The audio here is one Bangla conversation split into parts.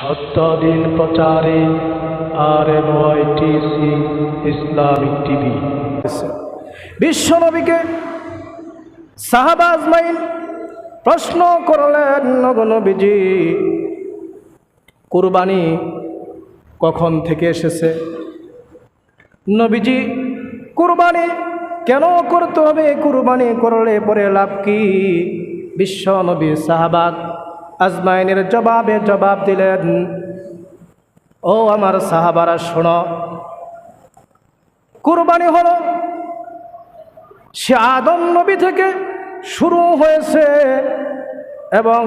সত্যদিন প্রচারে আর ইসলামিক টিভি। বিশ্বনবীকে সাহাবা আজমাইন প্রশ্ন করলেন নবনবীজি কুরবানি কখন থেকে এসেছে? নবীজি, কুরবানি কেন করতে হবে? কুরবানি করলে পরে লাভ কি? বিশ্ব নবী সাহাবাদ আজমাইনের জবাবে জবাব দিলেন, ও আমার সাহাবারা, শোনো, কুরবানি হলো সে আদম নবী থেকে শুরু হয়েছে এবং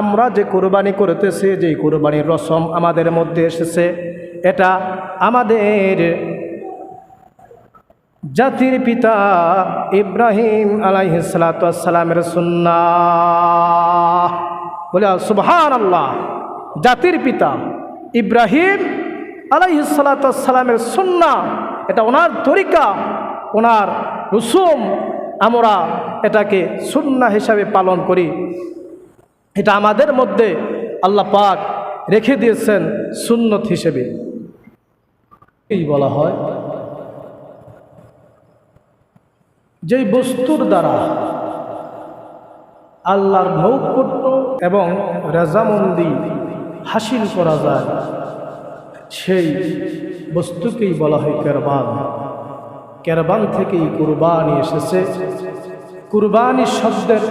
আমরা যে কোরবানি করতেছি যে কোরবানির রসম আমাদের মধ্যে এসেছে, এটা আমাদের জাতির পিতা ইব্রাহিম আলাইহিসালামের সুন্না বলে সুবহান আল্লাহ জাতির পিতা ইব্রাহিম আলাইহিসালামের সুন্না এটা ওনার তরিকা, ওনার রুসুম, আমরা এটাকে সুন্না হিসাবে পালন করি। এটা আমাদের মধ্যে আল্লাহ পাক রেখে দিয়েছেন সুন্নত হিসেবে। এই বলা হয়, যেই বস্তুর দ্বারা আল্লাহর নৌকট্য এবং রেজামন্দি হাসিল করা যায়। সেই বস্তুকেই বলা হয় কেরবান। কেরবান থেকেই কুরবানি এসেছে। কুরবানি শব্দের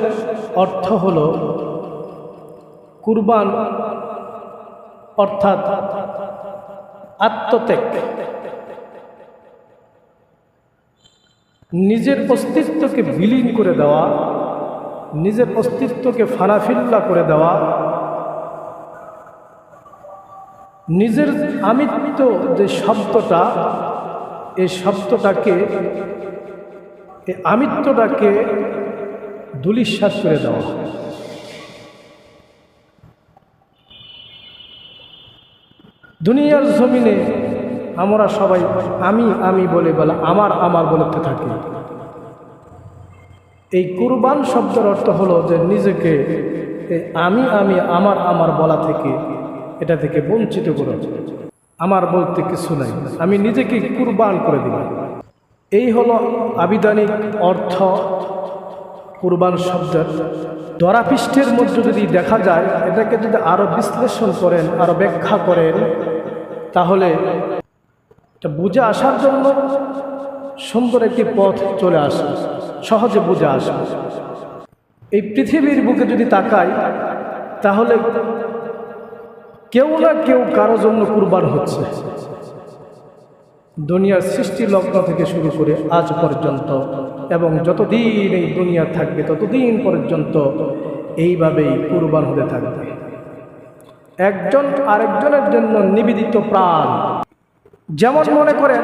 অর্থ হল কুরবান অর্থাৎ আত্মত্যাগ। নিজের অস্তিত্বকে বিলীন করে দেওয়া নিজের অস্তিত্বকে ফানাফিল্লা করে দেওয়া, নিজের আমিত্ব যে শব্দটা এই শব্দটাকে এই আমিত্বটাকে দুলিশ্বাস করে দেওয়া। দুনিয়ার জমিনে আমরা সবাই আমি আমি বলে বলে, আমার আমার বলতে থাকি। এই কুরবান শব্দের অর্থ হলো যে নিজেকে আমি আমি, আমার আমার বলা থেকে, এটা থেকে বঞ্চিত করে। আমার বলতে কিছু নাই। আমি নিজেকে কুরবান করে দিলাম। এই হলো আবিধানিক অর্থ কুরবান শব্দের। দরাপৃষ্ঠের মধ্যে যদি দেখা যায়, এটাকে যদি আরও বিশ্লেষণ করেন আরও ব্যাখ্যা করেন, তাহলে এটা বুঝে আসার জন্য সুন্দর একটি পথ চলে আসে। সহজে বুঝে আসে এই পৃথিবীর বুকে যদি তাকাই, তাহলে কেউ না কেউ কারও জন্য কুরবান হচ্ছে। দুনিয়ার সৃষ্টি লগ্ন থেকে শুরু করে আজ পর্যন্ত এবং যতদিন এই দুনিয়া থাকবে, ততদিন পর্যন্ত এইভাবেই কুরবান হতে থাকবে। একজন আরেকজনের জন্য নিবেদিত প্রাণ। যেমন মনে করেন,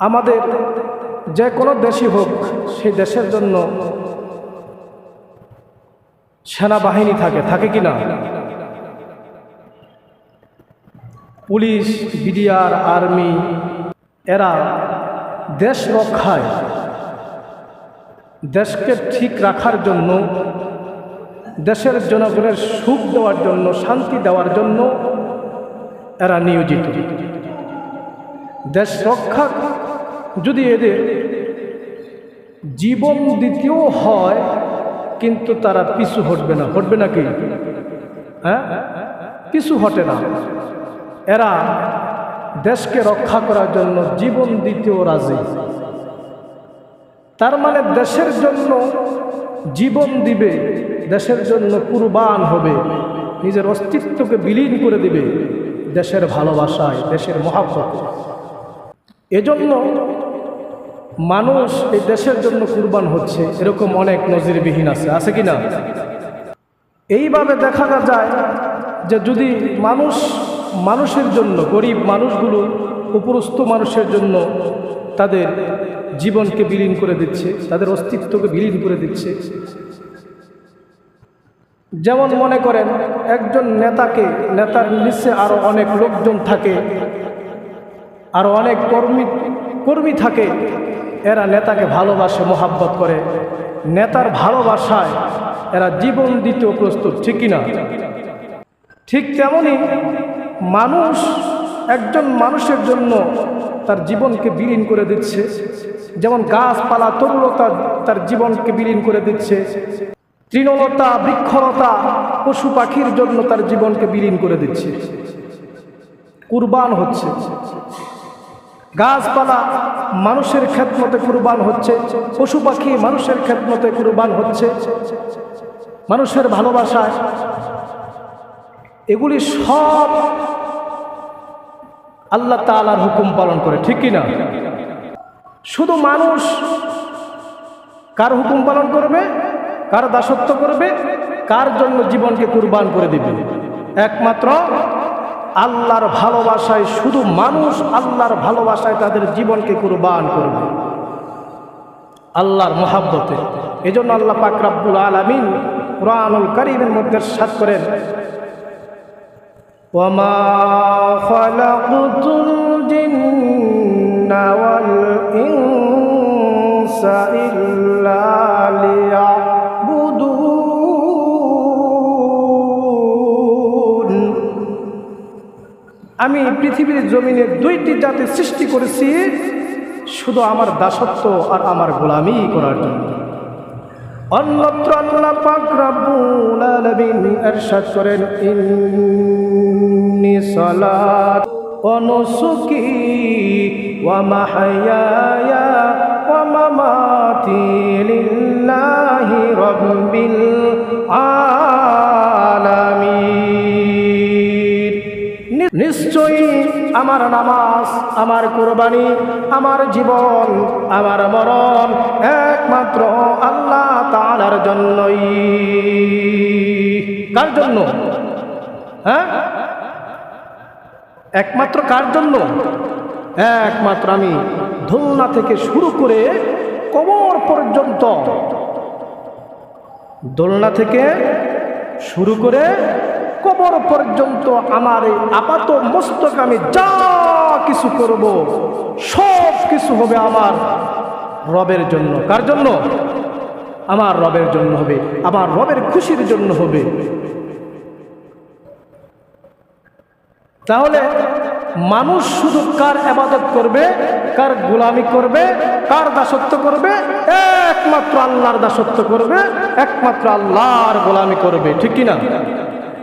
আমাদের যে কোনো দেশই হোক, সেই দেশের জন্য সেনাবাহিনী থাকে থাকে কি না? পুলিশ, বিডিআর, আর্মি, এরা দেশ রক্ষায়। দেশকে ঠিক রাখার জন্য, দেশের জনগণের সুখ দেওয়ার জন্য, শান্তি দেওয়ার জন্য এরা নিয়োজিত। দেশ রক্ষা যদি এদের জীবন দ্বিতীয় হয়, কিন্তু তারা পিছু হটবে না। হটবে না কি? হ্যাঁ? পিছু হটে না। এরা দেশকে রক্ষা করার জন্য জীবন দিতেও রাজি। তার মানে দেশের জন্য জীবন দিবে, দেশের জন্য কুরবান হবে। নিজের অস্তিত্বকে বিলীন করে দিবে দেশের ভালোবাসায়, দেশের মহাব্বত। এজন্য মানুষ এই দেশের জন্য কুরবান হচ্ছে, এরকম অনেক নজিরবিহীন আছে আছে কি না এইভাবে দেখা যায় যে যদি মানুষ মানুষের জন্য, গরিব মানুষগুলো উপরস্থ মানুষের জন্য তাদের জীবনকে বিলীন করে দিচ্ছে, তাদের অস্তিত্বকে বিলীন করে দিচ্ছে। যেমন মনে করেন, একজন নেতাকে, নেতার নিচে আরও অনেক লোকজন থাকে আরও অনেক কর্মী কর্মী থাকে এরা নেতাকে ভালোবাসে, মোহাব্বত করে। নেতার ভালোবাসায় এরা জীবন দিতেও প্রস্তুত, ঠিক কিনা? ঠিক তেমনি মানুষ একজন মানুষের জন্য তার জীবনকে বিলীন করে দিচ্ছে। যেমন গাছপালা, তরুলতা তার জীবনকে বিলীন করে দিচ্ছে। তৃণলতা, বৃক্ষলতা, পশু পাখির জন্য তার জীবনকে বিলীন করে দিচ্ছে। কুরবান হচ্ছে। গাছপালা মানুষের খেদমতে কুরবান হচ্ছে, পশু পাখি মানুষের খেদমতে কুরবান হচ্ছে। মানুষের ভালোবাসায় এগুলি সব আল্লাহ তালার হুকুম পালন করে, ঠিক কিনা শুধু মানুষ কার হুকুম পালন করবে, কার দাসত্ব করবে, কার জন্য জীবনকে কুরবান করে দিবে? একমাত্র আল্লাহর ভালোবাসায় শুধু মানুষ আল্লাহর ভালোবাসায় তাদের জীবনকে কুরবান করবে আল্লাহর মহাব্বতে এই জন্য আল্লাহ পাক রাব্বুল আলামিন কোরআনুল কারীমের মধ্যে সাত করেন وما خلقت الجن والإنس إلا আমি পৃথিবীর জমিনে দুইটি জাতি সৃষ্টি করেছি, শুধু আমার দাসত্ব আর আমার গোলামি করার জন্য। অন্যত্র আল্লাহ পাক সালাত ওয়া নিশ্চয়ই আমার নামাজ, আমার কোরবানি, আমার জীবন, আমার মরণ একমাত্র আল্লাহ তাআলার জন্যই। কার জন্য? হ্যাঁ? একমাত্র কার জন্য? একমাত্র আমি। ধুলনা থেকে শুরু করে কবর পর্যন্ত। দোলনা থেকে শুরু করে কবর পর্যন্ত আমার এই আপাত মস্তক আমি যা কিছু করব, সব কিছু হবে আমার রবের জন্য। কার জন্য? আমার রবের জন্য হবে। আমার রবের খুশির জন্য হবে। তাহলে মানুষ শুধু কার আবাদত করবে, কার গোলামি করবে, কার দাসত্ব করবে, একমাত্র আল্লাহর দাসত্ব করবে, একমাত্র আল্লাহর গোলামি করবে। ঠিক কিনা?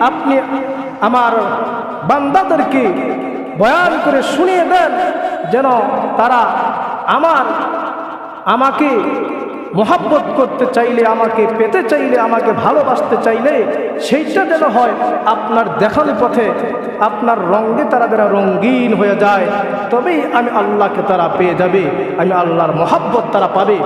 আপনি আমার বান্দাদেরকে বয়ান করে শুনিয়ে দেন যেন তারা আমার, আমাকে মোহাব্বত করতে চাইলে, আমাকে পেতে চাইলে, আমাকে ভালোবাসতে চাইলে সেইটা যেন হয় আপনার দেখানো পথে, আপনার রঙে তারা যেন রঙ্গিন হয়ে যায়। তবেই আমি আল্লাহকে তারা পেয়ে যাবে, আমি আল্লাহর মোহাব্বত তারা পাবে।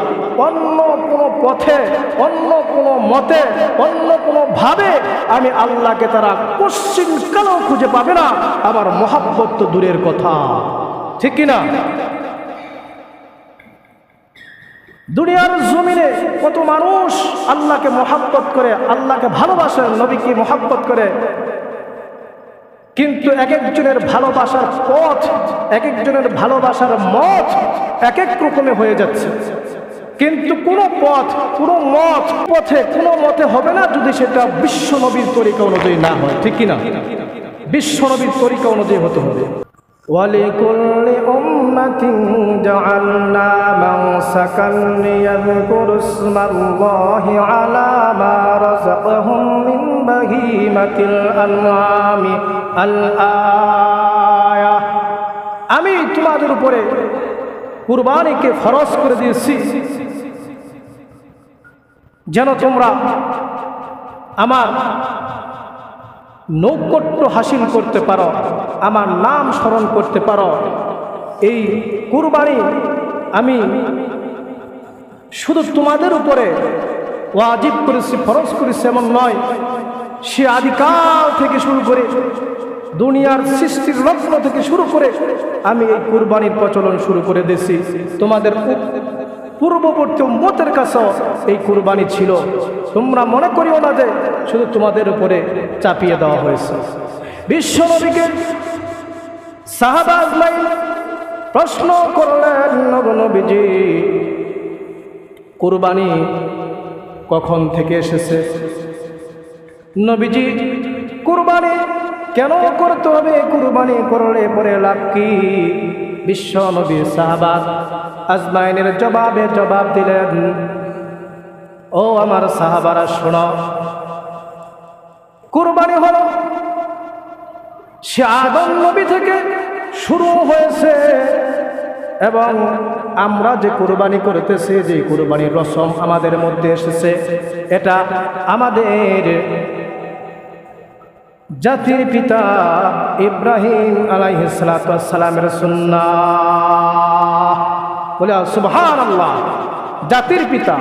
অন্য কোনো পথে, অন্য কোনো মতে, অন্য কোনো ভাবে আমি আল্লাহকে তারা কোশ্চিনকালেও খুঁজে পাবে না? আমার মোহাব্বত তো দূরের কথা। ঠিক কিনা? দুনিয়ার জমিনে কত মানুষ আল্লাহকে মহাব্বত করে, আল্লাহকে ভালোবাসে, নবীকে মহাব্বত করে। কিন্তু এক একজনের ভালোবাসার পথ এক একজনের ভালোবাসার মত এক এক রকমে হয়ে যাচ্ছে। কিন্তু কোনো পথ কোনো মত পথে কোনো মতে হবে না যদি সেটা বিশ্ব নবীর তরিকা অনুযায়ী না হয় ঠিক কিনা বিশ্ব নবীর তরিকা অনুযায়ী হতে হবে ولكل أمة جعلنا منسكا ليذكروا اسم الله على ما رزقهم من بهيمة الأنعام الآية আমি তোমাদের উপরে কুরবানিকে ফরজ করে দিয়েছি যেন তোমরা আমার নৈকট্য হাসিল করতে পারো, আমার নাম স্মরণ করতে পারো। এই কুরবানি আমি শুধু তোমাদের উপরে ওয়াজিব করেছি, ফরজ করেছি এমন নয়। সে আদিকাল থেকে শুরু করে দুনিয়ার সৃষ্টির লগ্ন থেকে শুরু করে আমি এই কুরবানির প্রচলন শুরু করে দিয়েছি। তোমাদের পূর্ববর্তী মতের কাছেও এই কুরবানি ছিল। তোমরা মনে করিও না যে শুধু তোমাদের উপরে চাপিয়ে দেওয়া হয়েছে। বিশ্ব নবীকে সাহাবা আজমাইন প্রশ্ন করলেন নবনবীজি কুরবানি কখন থেকে এসেছে? নবীজি, কুরবানি কেন করতে হবে? কুরবানি করলে পরে লাভ কি? বিশ্ব নবীর সাহাবাদ আজমাইনের জবাবে জবাব দিলেন, ও আমার সাহাবারা, শোনো, কুরবানি হল সে আদম নবী থেকে শুরু হয়েছে এবং আমরা যে কুরবানি করতেছি, যে কুরবানির রসম আমাদের মধ্যে এসেছে, এটা আমাদের জাতির পিতা ইব্রাহিম আলাইহিসালামের সুন্না বলে সুবহান আল্লাহ জাতির পিতা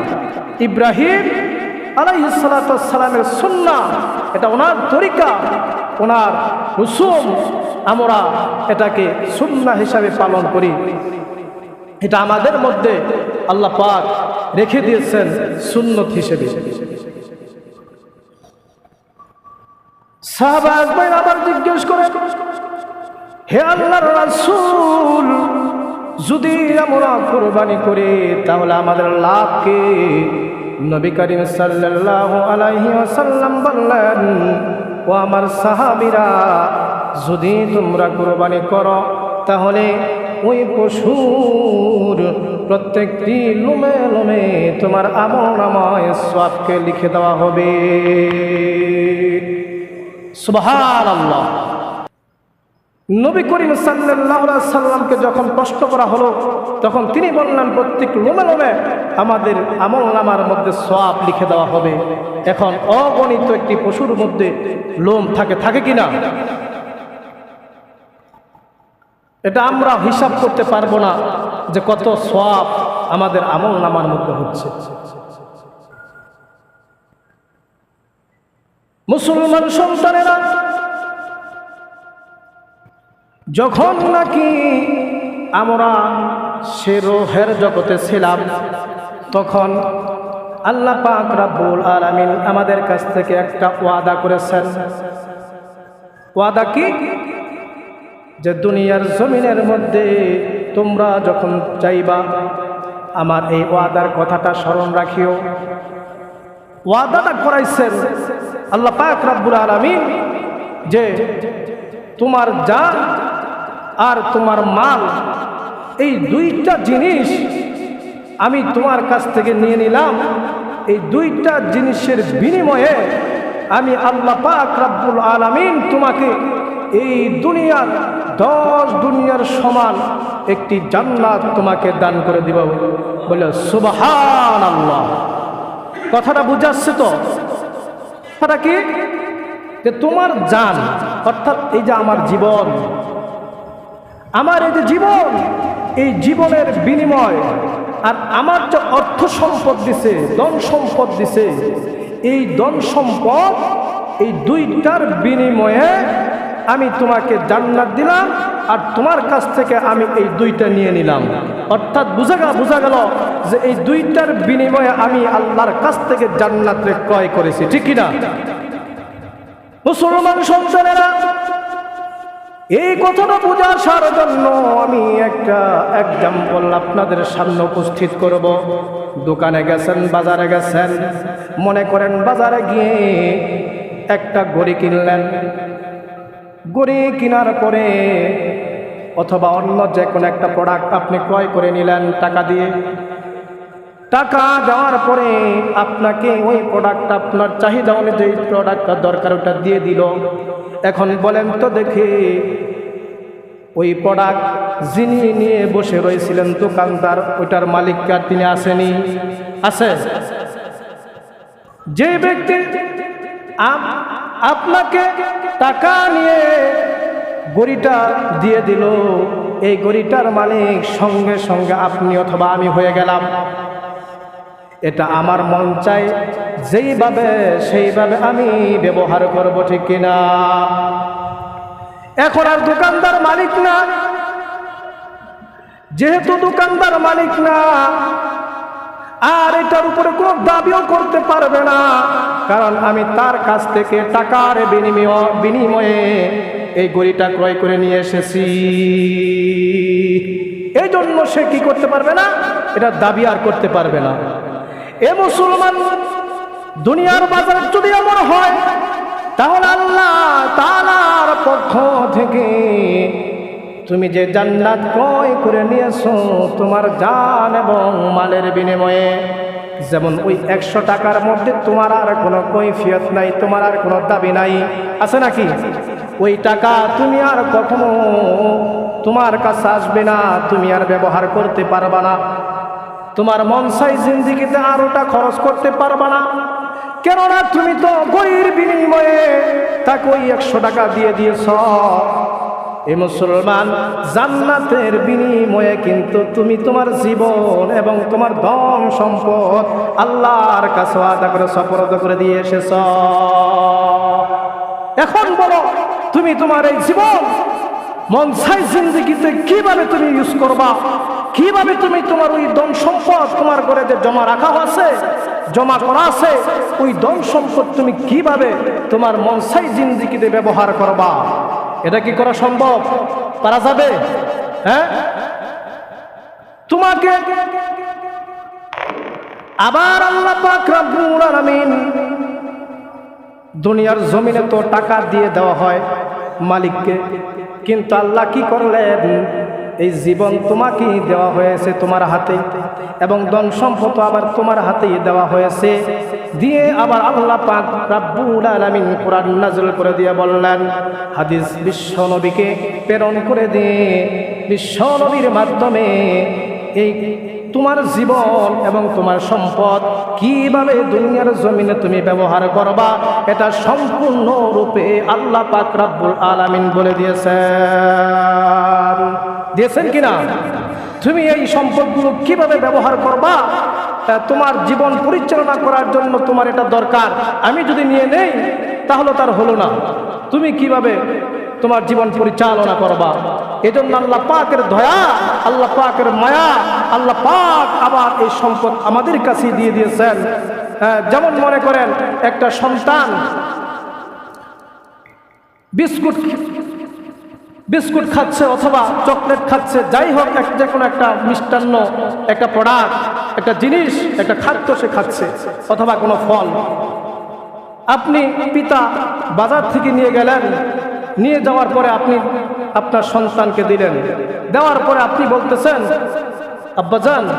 ইব্রাহিম আলাইহিসালামের সুন্না এটা ওনার তরিকা, ওনার রসুম আমরা এটাকে সুন্না হিসাবে পালন করি। এটা আমাদের মধ্যে আল্লাহ পাক রেখে দিয়েছেন সুন্নত হিসেবে। সাহাবা আজমাইন আবার জিজ্ঞেস করে, হে আল্লাহর রাসূল, যদি আমরা কোরবানি করি, তাহলে আমাদের লাভ কি? নবী করিম সাল্লাল্লাহু আলাইহি ওয়াসাল্লাম বললেন, ও আমার সাহাবীরা, যদি তোমরা কোরবানি করো, তাহলে ওই পশুর প্রত্যেকটি লোমে লোমে তোমার আমল নামায় সবকে লিখে দেওয়া হবে। সুবহান নবী করিম সাল্লামকে যখন প্রশ্ন করা হলো, তখন তিনি বললেন, প্রত্যেক লোমে লোমে আমাদের আমল নামার মধ্যে সব লিখে দেওয়া হবে। এখন অগণিত একটি পশুর মধ্যে লোম থাকে থাকে কিনা? এটা আমরা হিসাব করতে পারব না যে কত সব আমাদের আমল নামার মধ্যে হচ্ছে। মুসলমান সন্তানেরা, যখন নাকি আমরা সে রোহের জগতে ছিলাম, তখন আল্লাহ পাক রাব্বুল আলামিন আমাদের কাছ থেকে একটা ওয়াদা করেছেন। ওয়াদা কি? যে দুনিয়ার জমিনের মধ্যে তোমরা যখন চাইবা আমার এই ওয়াদার কথাটা স্মরণ রাখিও। ওয়াদাটা করাইছেন আল্লাহ পাক রাব্বুল আলামিন যে তোমার জান আর তোমার মাল, এই দুইটা জিনিস আমি তোমার কাছ থেকে নিয়ে নিলাম। এই দুইটা জিনিসের বিনিময়ে আমি আল্লাহ পাক রাব্বুল আলামিন তোমাকে এই দুনিয়ার দশ দুনিয়ার সমান একটি জান্নাত তোমাকে দান করে দিব। বলে সুবহান আল্লাহ কথাটা বুঝাচ্ছে তো? কথাটা কি? যে তোমার যান অর্থাৎ এই যে আমার জীবন, আমার এই যে জীবন, এই জীবনের বিনিময়, আর আমার যে অর্থ সম্পদ দিছে, ধন সম্পদ দিছে, এই ধন সম্পদ এই দুইটার বিনিময়ে আমি তোমাকে জান্নাত দিলাম আর তোমার কাছ থেকে আমি এই দুইটা নিয়ে নিলাম। অর্থাৎ বুঝা গেল, বোঝা গেল যে এই দুইটার বিনিময়ে আমি আল্লাহর কাছ থেকে জান্নাতরে ক্রয় করেছি, ঠিক কিনা? মুসলমান সন্তানেরা, এই কথাটা বোঝার জন্য আমি একটা এক্সাম্পল আপনাদের সামনে উপস্থিত করব। দোকানে গেছেন, বাজারে গেছেন, মনে করেন বাজারে গিয়ে একটা গড়ি কিনলেন। গড়ি কেনার পরে অথবা অন্য যে কোনো একটা প্রোডাক্ট আপনি ক্রয় করে নিলেন টাকা দিয়ে। টাকা দেওয়ার পরে আপনাকে ওই প্রোডাক্টটা আপনার চাহিদা অনুযায়ী প্রোডাক্টটা দরকার, ওটা দিয়ে দিল। এখন বলেন তো দেখি, ওই প্রোডাক্ট যিনি নিয়ে বসে রয়েছিলেন দোকানদার, ওইটার মালিককে তিনি আসেনি? আছে। যে ব্যক্তি আপ- আপনাকে টাকা নিয়ে গড়িটা দিয়ে দিল। এই গড়িটার মালিক সঙ্গে সঙ্গে আপনি অথবা আমি হয়ে গেলাম। এটা আমার মন চাই, যেইভাবে সেইভাবে আমি ব্যবহার করব, ঠিক কিনা? এখন আর দোকানদার মালিক না। যেহেতু দোকানদার মালিক না আর এটার উপরে কোনো দাবিও করতে পারবে না। কারণ আমি তার কাছ থেকে টাকার বিনিময়, বিনিময়ে এই গড়িটা ক্রয় করে নিয়ে এসেছি। এই জন্য সে কি করতে পারবে না? এটা দাবি আর করতে পারবে না। এ মুসলমান, দুনিয়ার বাজার যদি এমন হয়, তাহলে আল্লাহ তালার পক্ষ থেকে তুমি যে জান্নাত ক্রয় করে নিয়েছো, তোমার জান এবং মালের বিনিময়ে, যেমন ওই একশো টাকার মধ্যে তোমার আর কোনো কৈফিয়ত নাই, তোমার আর কোনো দাবি নাই। আছে নাকি? ওই টাকা তুমি আর কখনো তোমার কাছে আসবে না, তুমি আর ব্যবহার করতে পারবা না। তোমার মনসাই জিন্দিগিতে আর ওটা খরচ করতে পারবা না। কেননা তুমি তো গরির বিনিময়ে তাকে ওই একশো টাকা দিয়ে দিয়েছ। এ মুসলমান, জান্নাতের বিনিময়ে কিন্তু তুমি তোমার জীবন এবং তোমার ধন সম্পদ আল্লাহর কাছে আদা করে সফরত করে দিয়ে এসেছ। এখন বলো, তুমি তোমার এই জীবন মনসাই জিন্দগিতে কীভাবে তুমি ইউজ করবা? কীভাবে তুমি তোমার ওই ধন সম্পদ তোমার ঘরে যে জমা রাখা আছে, জমা করা আছে, ওই ধন সম্পদ তুমি কীভাবে তোমার মনসাই জিন্দগিতে ব্যবহার করবা? এটা কি করা সম্ভব? পারা যাবে? হ্যাঁ? তোমাকে আবার আল্লাহ পাক রব্বুল আলামিন দুনিয়ার জমিনে তো টাকা দিয়ে দেওয়া হয় মালিককে, কিন্তু আল্লাহ কি করলেন? এই জীবন তোমাকেই দেওয়া হয়েছে তোমার হাতে এবং ধন সম্পদ আবার তোমার হাতেই দেওয়া হয়েছে। দিয়ে আবার আল্লাহ পাক রাব্বুল আলামিন কোরআন নাযিল করে দিয়ে বললেন, হাদিস বিশ্ব নবীকে প্রেরণ করে দিয়ে বিশ্ব নবীর মাধ্যমে এই তোমার জীবন এবং তোমার সম্পদ কীভাবে দুনিয়ার জমিনে তুমি ব্যবহার করবা, এটা সম্পূর্ণ রূপে আল্লাহ পাক রাব্বুল আলামিন বলে দিয়েছেন। দিয়েছেন কিনা? তুমি এই সম্পদগুলো কীভাবে ব্যবহার করবা? তোমার জীবন পরিচালনা করার জন্য তোমার এটা দরকার। আমি যদি নিয়ে নেই তাহলে তার হলো না। তুমি কীভাবে তোমার জীবন পরিচালনা করবা? এজন্য আল্লাহ পাকের দয়া আল্লাহ পাকের মায়া আল্লাহ পাক আবার এই সম্পদ আমাদের কাছে দিয়ে দিয়েছেন। হ্যাঁ, যেমন মনে করেন একটা সন্তান বিস্কুট বিস্কুট খাচ্ছে অথবা চকলেট খাচ্ছে, যাই হোক, এক- যে কোনো একটা মিষ্টান্ন, একটা প্রোডাক্ট একটা জিনিস, একটা খাদ্য সে খাচ্ছে, অথবা কোনো ফল। আপনি পিতা বাজার থেকে নিয়ে গেলেন, নিয়ে যাওয়ার পরে আপনি আপনার সন্তানকে দিলেন। দেওয়ার পরে আপনি বলতেছেন আব্বাজান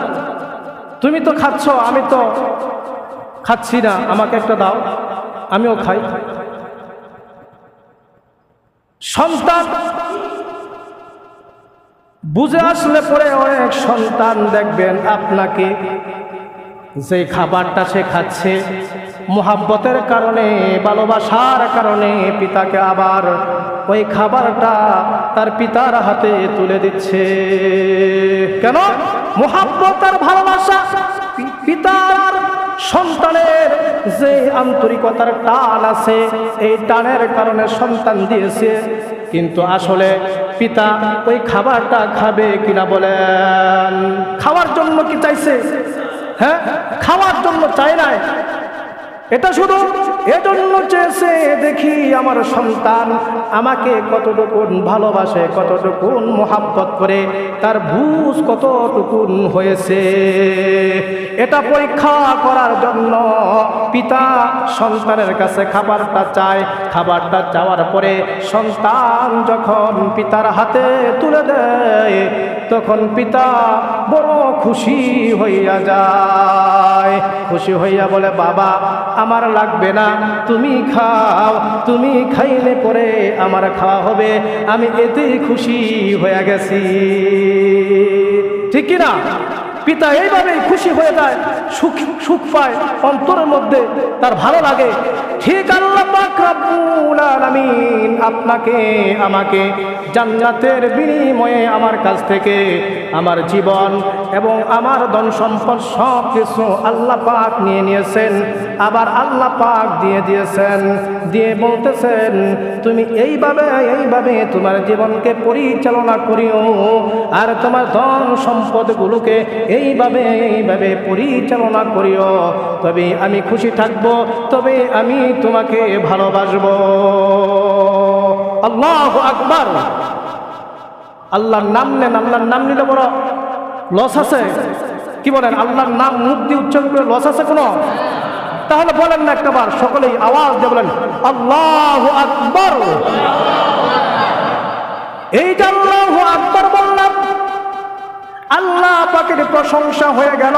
তুমি তো খাচ্ছ, আমি তো খাচ্ছি না, আমাকে একটা দাও, আমিও খাই। সন্তান। বুঝে আসলে পরে অনেক সন্তান দেখবেন আপনাকে। যে খাবারটা সে খাচ্ছে, মোহাব্বতের কারণে, ভালোবাসার কারণে পিতাকে আবার ওই খাবারটা তার পিতার হাতে তুলে দিচ্ছে। কেন? মোহাব্বত আর ভালোবাসা পিতার সন্তানের যে আন্তরিকতার টান আছে, এই টানের কারণে সন্তান দিয়েছে। কিন্তু আসলে পিতা ওই খাবারটা খাবে কিনা বলেন। খাওয়ার জন্য কি চাইছে? হ্যাঁ? খাওয়ার জন্য চাই নাই। এটা শুধু এজন্য চেয়েছে, দেখি আমার সন্তান আমাকে কতটুকুন ভালোবাসে, কতটুকুন মোহাব্বত করে, তার বুঝ কতটুকুন হয়েছে। এটা পরীক্ষা করার জন্য পিতা সন্তানের কাছে খাবারটা চায়। খাবারটা চাওয়ার পরে সন্তান যখন পিতার হাতে তুলে দেয় তখন পিতা বড় খুশি হইয়া যায়। খুশি হইয়া বলে, বাবা, আমার লাগবে না, তুমি খাও, তুমি খাইলে পরে আমার খাওয়া হবে, আমি এতে খুশি হয়ে গেছি। ঠিক কিনা? পিতা এইভাবেই খুশি হয়ে যায়, সুখ সুখ পায়, অন্তরের মধ্যে তার ভালো লাগে। ঠিক আল্লাহ আপনাকে, আমাকে জান্নাতের বিনিময়ে আমার কাছ থেকে আমার জীবন এবং আমার ধন সম্পদ সব কিছু আল্লাহ পাক নিয়ে নিয়েছেন, আবার আল্লাহ পাক দিয়ে দিয়েছেন। দিয়ে বলতেছেন, তুমি এইভাবে এইভাবে তোমার জীবনকে পরিচালনা করিও আর তোমার ধন সম্পদগুলোকে এইভাবে এইভাবে পরিচালনা করিও। তবে আমি খুশি থাকব, তবে আমি তোমাকে ভালোবাসবো। আল্লাহ আকবার। আল্লাহর নাম নেন, আল্লাহর নাম নিলে বড় লস আছে। কি বলেন? আল্লাহর নাম মুখ দিয়ে উচ্চারণ করে লস আছে কোনো? তাহলে বলেন না একটাবার, সকলেই আওয়াজ দিয়ে বলেন, আল্লাহ আকবর। এই যে আল্লাহ আকবর বললাম। আল্লাহ পাকের প্রশংসা হয়ে গেল।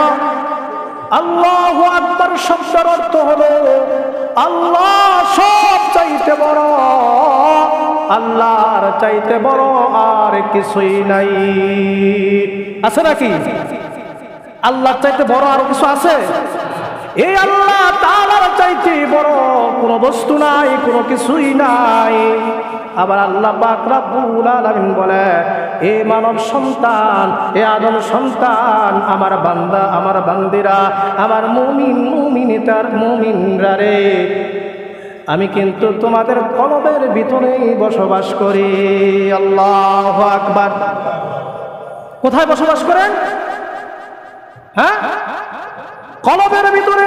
আল্লাহ আকবর শব্দের অর্থ হলো, আল্লাহ সব চাইতে বড়, আল্লাহর চাইতে বড় আর কিছুই নাই। আছে নাকি? আল্লাহর চাইতে বড় আর কিছু আছে? এই আল্লাহ তাআলার চাইতে বড় কোনো বস্তু নাই, কোনো কিছুই নাই। আবার আল্লাহ আলামিন বলে, এ মানব সন্তান, এ আদম সন্তান, আমার বান্দা, আমার বান্দিরা, আমার মুমিন মুমিনী তার মুমিনরা রে। আমি কিন্তু তোমাদের কলবের ভিতরেই বসবাস করি। আল্লাহ আকবার। কোথায় বসবাস করেন? হ্যাঁ? কলবের ভিতরে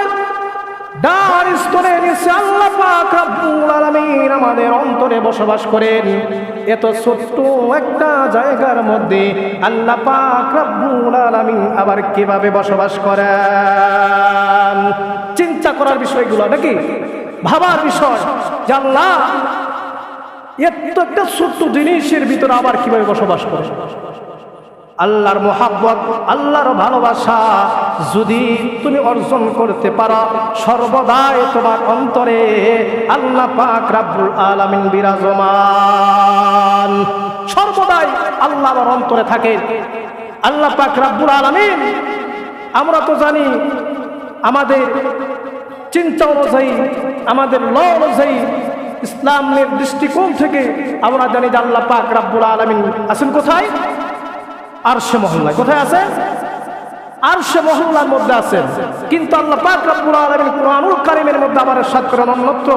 ডার স্তরে নিচে আল্লাহ পাক রব্বুল আলামিন আমাদের অন্তরে বসবাস করেন। এত ছোট্ট একটা জায়গার মধ্যে আল্লাহ পাক রব্বুল আলামিন আবার কীভাবে বসবাস করেন? চিন্তা করার বিষয়গুলো নাকি? ভাবার বিষয় যে আল্লাহ, এত একটা ছোট্ট জিনিসের ভিতরে আবার কীভাবে বসবাস করে আল্লাহর মোহাব্বত, আল্লাহর ভালোবাসা যদি তুমি অর্জন করতে পারো, সর্বদাই তোমার অন্তরে আল্লাহ পাক রাব্বুল আলামিন বিরাজমান। সর্বদাই আল্লাহ আমার অন্তরে থাকে। আল্লাহ পাক রাব্বুল আলামিন, আমরা তো জানি আমাদের চিন্তা অনুযায়ী, আমাদের ল অনুযায়ী ইসলামের দৃষ্টিকোণ থেকে আমরা জানি যে আল্লাহ পাক রাব্বুল আলামিন আছেন কোথায়? আরশে মহল্লায়। কোথায় আছে? আরশে মহল্লার মধ্যে আছেন। কিন্তু আল্লাহ পাক রব্বুল আলামিন কুরআনুল কারীমের মধ্যে আবার সাত করেন অন্যত্র